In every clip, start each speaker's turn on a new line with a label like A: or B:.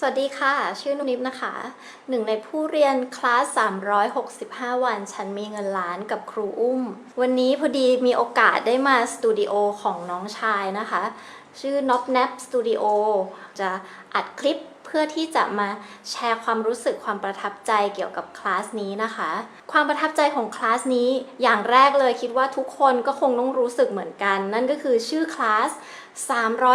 A: สวัสดีค่ะ ชื่อนุนิบนะคะ หนึ่งในผู้เรียนคลาส 365 วัน ฉันมีเงินล้านกับครูอุ้ม วันนี้พอดีมีโอกาสได้มาสตูดิโอของน้องชายนะคะ ชื่อ n o b n a p Studio จะอัดคลิปเพื่อที่จะมาแชร์ความรู้สึกความประทับใจเกี่ยวกับคลาสนี้นะคะ ความประทับใจของคลาสนี้อย่างแรกเลยคิดว่าทุกคนก็คงต้องรู้สึกเหมือนกัน นั่นก็คือชื่อคลาส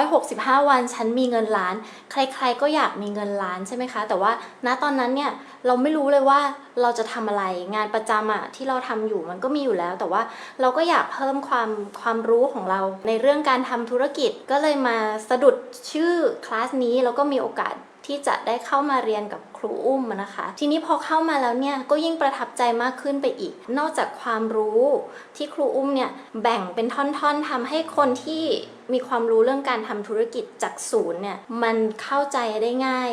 A: 365 วันฉันมีเงินล้าน ใครๆก็อยากมีเงินล้านใช่ไหมคะ แต่ว่าณตอนนั้นเนี่ยเราไม่รู้เลยว่าเราจะทำอะไรงานประจำอะที่เราทำอยู่มันก็มีอยู่แล้ว แต่ว่าเราก็อยากเพิ่มความความรู้ของเรา ในเรื่องการทำธุรกิจก็เลยมาสะดุดชื่อคลาสนี้แล้วก็มีโอกาสที่จะได้เข้ามาเรียนกับครูอุ้มนะคะ ทีนี้พอเข้ามาแล้วเนี่ยก็ยิ่งประทับใจมากขึ้นไปอีก นอกจากความรู้ที่ครูอุ้มเนี่ยแบ่งเป็นท่อนๆทำให้คนที่ มีความรู้เรื่องการทำธุรกิจจากศูนย์เนี่ยมันเข้าใจได้ง่าย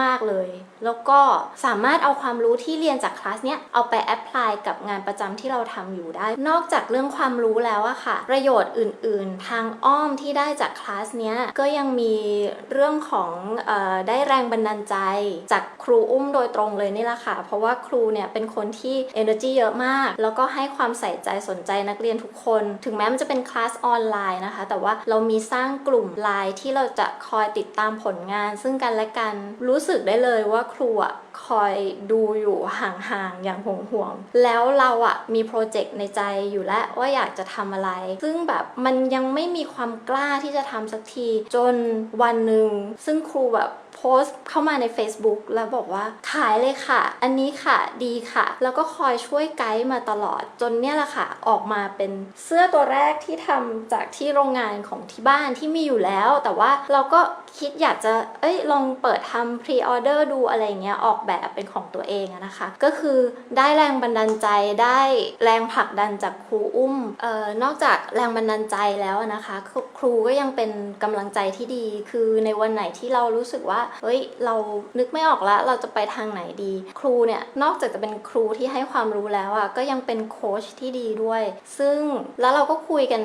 A: มาก ๆเลย แล้วก็สามารถเอาความรู้ที่เรียนจากคลาสเนี้ยเอาไปแอพพลายกับงานประจำที่เราทำอยู่ได้ นอกจากเรื่องความรู้แล้วอะค่ะ ประโยชน์อื่น ๆ ทางอ้อมที่ได้จากคลาสเนี้ยก็ยังมีเรื่องของออได้แรงบันดาลใจจากครูอุ้มโดยตรงเลยนี่แหละค่ะ เพราะว่าครูเนี่ยเป็นคนที่ energy เยอะมาก แล้วก็ให้ความใส่ใจสนใจนักเรียนทุกคน ถึงแม้มันจะเป็นคลาสออนไลน์นะคะ แต่ว่าเรามีสร้างกลุ่มไลน์ที่เราจะคอยติดตามผลงาน ซึ่งกันและกันรู้สึกได้เลยว่าครูอะคอยดูอยู่ห่างๆอย่างห่วงห่วงแล้วเราอะมีโปรเจกต์ในใจอยู่แล้วว่าอยากจะทำอะไร ซึ่งแบบมันยังไม่มีความกล้าที่จะทำสักที จนวันหนึ่งซึ่งครูแบบ โพสต์เข้ามาใน Facebook แล้วบอกว่าขายเลยค่ะ อันนี้ค่ะดีค่ะ แล้วก็คอยช่วยไกด์มาตลอดจนเนี่ยแหละค่ะ ออกมาเป็นเสื้อตัวแรกที่ทำจากที่โรงงานของที่บ้านที่มีอยู่แล้ว แต่ว่าเราก็คิดอยากจะเอ้ยลองเปิดทำพรีออเดอร์ดูอะไรเงี้ยออกแบบเป็นของตัวเองนะคะ ก็คือได้แรงบันดาลใจได้แรงผลักดันจากครูอุ้มเอ่อนอกจากแรงบันดาลใจแล้วนะคะ ครูก็ยังเป็นกำลังใจที่ดี คือในวันไหนที่เรารู้สึกว่าเฮ้ยเรานึกไม่ออกแล้วเราจะไปทางไหนดี ครูเนี่ยนอกจากจะเป็นครูที่ให้ความรู้แล้วอะก็ยังเป็นโค้ชที่ดีด้วย ซึ่งแล้วเราก็คุยกัน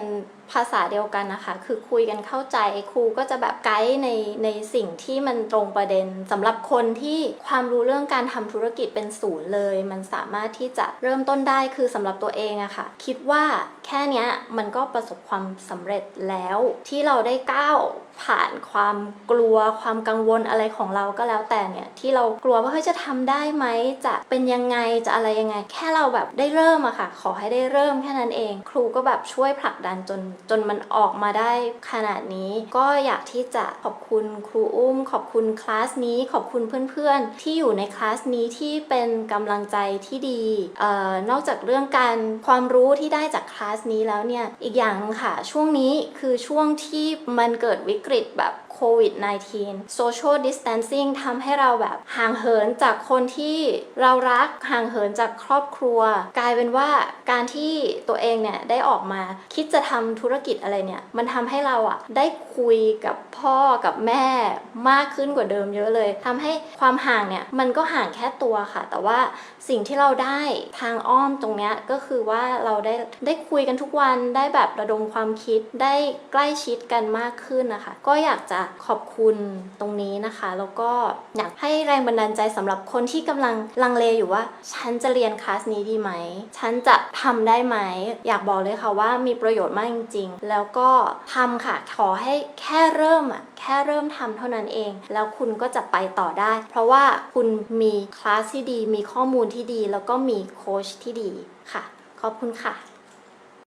A: ภาษาเดียวกันนะคะ คือคุยกันเข้าใจครูก็จะแบบไกด์ในในสิ่งที่มันตรงประเด็นสำหรับคนที่ความรู้เรื่องการทำธุรกิจเป็นศูนย์เลย มันสามารถที่จะเริ่มต้นได้คือสำหรับตัวเองอะค่ะ คิดว่าแค่นี้มันก็ประสบความสำเร็จแล้วที่เราได้ก้าวผ่านความกลัวความกังวลอะไรของเราก็แล้วแต่เนี่ยที่เรากลัวว่าเฮ้ยจะทำได้ไหมจะเป็นยังไงจะอะไรยังไง แค่เราแบบได้เริ่มอะค่ะ ขอให้ได้เริ่มแค่นั้นเอง ครูก็แบบช่วยผลักดันจนจนมันออกมาได้ขนาดนี้ ก็อยากที่จะขอบคุณครูอุ้ม ขอบคุณคลาสนี้ ขอบคุณเพื่อนๆ ที่อยู่ในคลาสนี้ที่เป็นกำลังใจที่ดีออนอกจากเรื่องการความรู้ที่ได้จากคลาสนี้แล้วเนี่ยอีกอย่างค่ะช่วงนี้คือช่วงที่มันเกิดวิกฤตแบบ โควิด -19 social distancing ทำให้เราแบบห่างเหินจากคนที่เรารักห่างเหินจากครอบครัว กลายเป็นว่าการที่ตัวเองเนี่ยได้ออกมาคิดจะทำธุรกิจอะไรเนี่ย มันทำให้เราอะได้คุยกับพ่อกับแม่มากขึ้นกว่าเดิมเยอะเลย ทำให้ความห่างเนี่ยมันก็ห่างแค่ตัวค่ะ แต่ว่าสิ่งที่เราได้ทางอ้อมตรงเนี้ยก็คือว่าเราได้ได้คุยกันทุกวันได้แบบระดมความคิดได้ใกล้ชิดกันมากขึ้นนะคะ ก็อยากจะขอบคุณตรงนี้นะคะ แล้วก็อยากให้แรงบันดาลใจสำหรับคนที่กำลังลังเลอยู่ว่า ฉันจะเรียนคลาสนี้ดีไหม ฉันจะทำได้ไหม อยากบอกเลยค่ะว่ามีประโยชน์มากจริง ๆ แล้วก็ทำค่ะ ขอให้แค่เริ่มอะแค่เริ่มทำเท่านั้นเอง แล้วคุณก็จะไปต่อได้ เพราะว่าคุณมีคลาสที่ดี มีข้อมูลที่ดี แล้วก็มีโค้ชที่ดีค่ะ ขอบคุณค่ะ